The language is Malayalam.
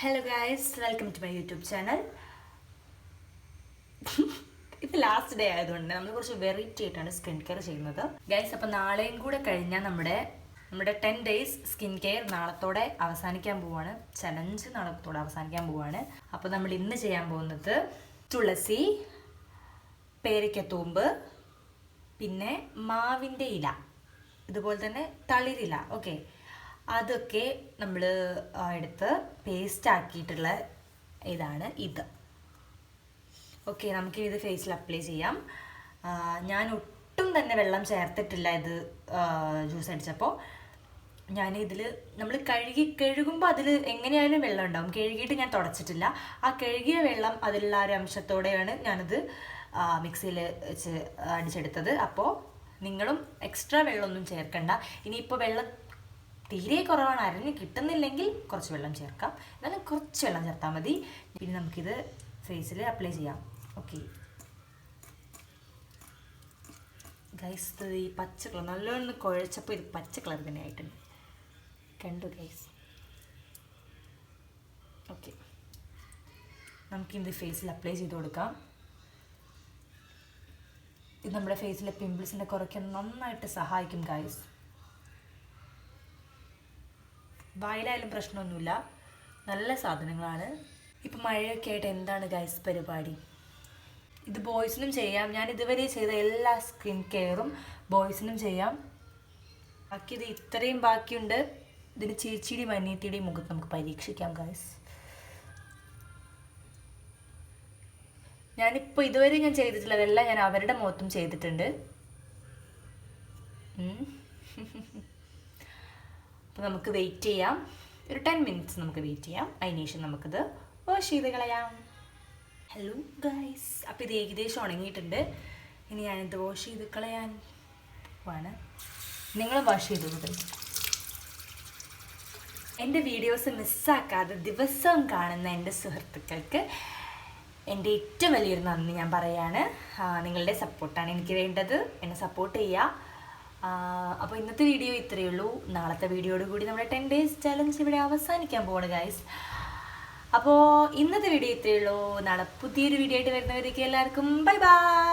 Hello guys welcome to my YouTube channel ഇത് ലാസ്റ്റ് ഡേ ആയതുകൊണ്ട് നമ്മൾ കുറച്ച് വെറൈറ്റി ആയിട്ടാണ് സ്കിൻ കെയർ ചെയ്യുന്നത്. ഗൈസ് അപ്പം നാളെയും കൂടെ കഴിഞ്ഞാൽ നമ്മുടെ നമ്മുടെ ടെൻ ഡേയ്സ് സ്കിൻ കെയർ നാളത്തോടെ അവസാനിക്കാൻ പോവാണ്. ചലഞ്ച് നാളത്തോടെ അവസാനിക്കാൻ പോവാണ്. അപ്പോൾ നമ്മൾ ഇന്ന് ചെയ്യാൻ പോകുന്നത് തുളസി പേരയ്ക്കത്തൂമ്പ് പിന്നെ മാവിന്റെ ഇല ഇതുപോലെ തന്നെ തളിരില. ഓക്കെ അതൊക്കെ നമ്മൾ എടുത്ത് പേസ്റ്റ് ആക്കിയിട്ടുള്ള ഇതാണ് ഇത്. ഓക്കെ നമുക്ക് ഇത് ഫേസിൽ അപ്ലൈ ചെയ്യാം. ഞാൻ ഒട്ടും തന്നെ വെള്ളം ചേർത്തിട്ടില്ല ഇത് ജ്യൂസ് അടിച്ചപ്പോൾ ഞാൻ ഇതിൽ നമ്മൾ കഴുകി കഴുകുമ്പോൾ അതിൽ എങ്ങനെയായാലും വെള്ളം ഉണ്ടാവും. കഴുകിയിട്ട് ഞാൻ തുടച്ചിട്ടില്ല. ആ കഴുകിയ വെള്ളം അതിലുള്ള ഒരു അംശത്തോടെയാണ് ഞാനത് മിക്സിയിൽ വെച്ച് അടിച്ചെടുത്തത്. അപ്പോൾ നിങ്ങളും എക്സ്ട്രാ വെള്ളമൊന്നും ചേർക്കണ്ട. ഇനിയിപ്പോൾ വെള്ളം തീരെ കുറവാണ്. അരഞ്ഞ് കിട്ടുന്നില്ലെങ്കിൽ കുറച്ച് വെള്ളം ചേർക്കാം. എന്നാലും കുറച്ച് വെള്ളം ചേർത്താൽ മതി. പിന്നെ നമുക്കിത് ഫേസിൽ അപ്ലൈ ചെയ്യാം. ഓക്കെ ഗൈസ് ഈ പച്ച കളർ നല്ലോണം കുഴച്ചപ്പോൾ ഇത് പച്ച കളർ തന്നെ ആയിട്ടുണ്ട്. കണ്ടു ഗൈസ് ഓക്കെ നമുക്കിത് ഫേസിൽ അപ്ലൈ ചെയ്ത് കൊടുക്കാം. ഇത് നമ്മുടെ ഫേസിലെ പിമ്പിൾസിനെ കുറയ്ക്കാൻ നന്നായിട്ട് സഹായിക്കും ഗൈസ് വായിലായാലും പ്രശ്നമൊന്നുമില്ല. നല്ല സാധനങ്ങളാണ്. ഇപ്പം മഴയൊക്കെ ആയിട്ട് എന്താണ് ഗൈസ് പരിപാടി? ഇത് ബോയ്സിനും ചെയ്യാം. ഞാൻ ഇതുവരെ ചെയ്ത എല്ലാ സ്കിൻ കെയറും ബോയ്സിനും ചെയ്യാം. ബാക്കി ഇത് ഇത്രയും ബാക്കിയുണ്ട്. ഇതിന് ചേച്ചിയുടെ മനിയത്തിയുടെയും മുഖത്ത് നമുക്ക് പരീക്ഷിക്കാം ഗൈസ് ഞാനിപ്പോൾ ഇതുവരെ ഞാൻ ചെയ്തിട്ടുള്ളതെല്ലാം ഞാൻ അവരുടെ മുഖത്തും ചെയ്തിട്ടുണ്ട്. അപ്പോൾ നമുക്ക് വെയിറ്റ് ചെയ്യാം. ഒരു ടെൻ മിനിറ്റ്സ് നമുക്ക് വെയിറ്റ് ചെയ്യാം. അതിനുശേഷം നമുക്കിത് വാഷ് ചെയ്ത് കളയാം. ഹലോ ഗൈസ് അപ്പോൾ ഇത് ഏകദേശം ഉണങ്ങിയിട്ടുണ്ട്. ഇനി ഞാനിത് വാഷ് ചെയ്ത് കളയാൻ ആണ് നിങ്ങൾ വാഷ് ചെയ്ത് കൊടുക്കും എന്റെ വീഡിയോസ് മിസ്സാക്കാതെ ദിവസവും കാണുന്ന എന്റെ സുഹൃത്തുക്കൾക്ക് എന്റെ ഏറ്റവും വലിയൊരു നന്ദി ഞാൻ പറയാണ്. നിങ്ങളുടെ സപ്പോർട്ടാണ് എനിക്ക് വേണ്ടത്. എന്നെ സപ്പോർട്ട് ചെയ്യുക അപ്പോൾ ഇന്നത്തെ വീഡിയോ ഇത്രയേ ഉള്ളൂ. നാളത്തെ വീഡിയോയോട് കൂടി നമ്മുടെ ടെൻ ഡേയ്സ് ചലഞ്ച് ഇവിടെ അവസാനിക്കാൻ പോവാണ് ഗൈസ് അപ്പോൾ ഇന്നത്തെ വീഡിയോ ഇത്രയേ ഉള്ളൂ. നാളെ പുതിയൊരു വീഡിയോ ആയിട്ട് വരുന്നവരേക്ക് എല്ലാവർക്കും ബൈ ബൈ